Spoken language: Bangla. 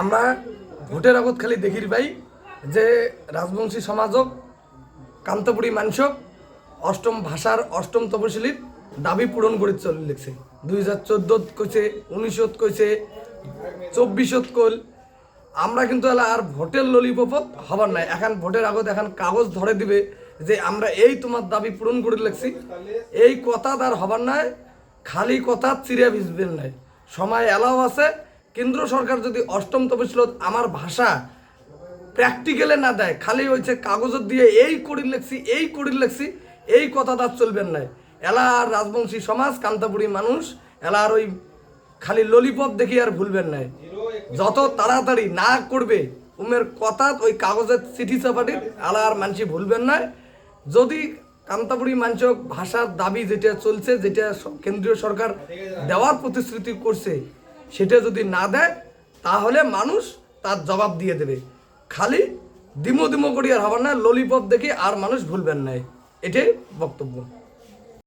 আমরা ভোটের আগত খালি দেখির ভাই, যে রাজবংশী সমাজক, কান্তপুরী মানসক, অষ্টম ভাষার অষ্টম তপশিলীর দাবি পূরণ করে চলে লিখছে। দুই হাজার চোদ্দত কইছে উনিশত কইছে চব্বিশত কল। আমরা কিন্তু আর ভোটের ললিপপত হবার নাই। এখন ভোটের আগত এখন কাগজ ধরে দিবে যে আমরা এই তোমার দাবি পূরণ করে লিখছি। এই কথা তার হবার নাই, খালি কথা চিরে ভিজবেন নাই। সময় এলাও আছে কেন্দ্র সরকার যদি অষ্টম তপশিলত আমার ভাষা প্র্যাকটিক্যালে না দেয়, খালি হয়েছে কাগজত দিয়ে এই করি লেখছি, এই করি লেখছি, এই কথা তার চলবেন নাই এলা আর রাজবংশী সমাজ কান্তাপুরি মানুষ, এলা আর ওই খালি ললিপপ দেখি আর ভুলবেন নাই যত তাড়াতাড়ি না করবে, উমের কথা ওই কাগজের চিঠি চাপাটি এলা আর মানসি ভুলবেন না। যদি কান্তাপুরি মাঞ্চক ভাষার দাবি যেটা চলছে, যেটা কেন্দ্রীয় সরকার দেওয়ার প্রতিশ্রুতি করছে সেটা যদি না দেয়, তাহলে মানুষ তার জবাব দিয়ে দেবে। খালি দিমো দিমো করি আর হবার না, ললিপপ দেখে আর মানুষ ভুলবেন নাই। এটাই বক্তব্য।